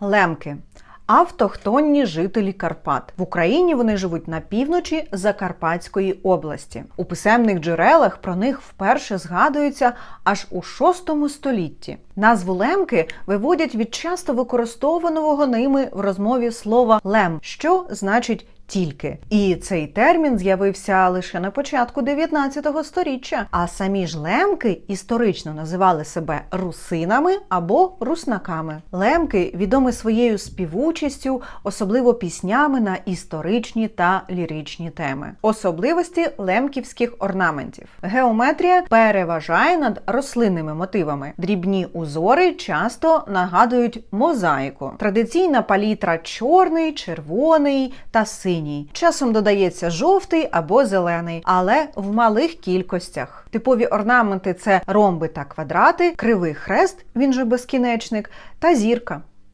Лемки. Автохтонні жителі Карпат в Україні вони живуть на півночі Закарпатської області. У писемних джерелах про них вперше згадується аж у VI столітті. Назву лемки виводять від часто використовуваного ними в розмові слова лем, що значить тільки. І цей термін з'явився лише на початку 19 століття. А самі ж лемки історично називали себе русинами або руснаками. Лемки відомі своєю співучістю, особливо піснями на історичні та ліричні теми. Особливості лемківських орнаментів. Геометрія переважає над рослинними мотивами. Дрібні узори часто нагадують мозаїку. Традиційна палітра чорний, червоний та синій. Часом додається жовтий або зелений, але в малих кількостях. Типові орнаменти це ромби та квадрати, кривий хрест, він же безкінечник, та зірка.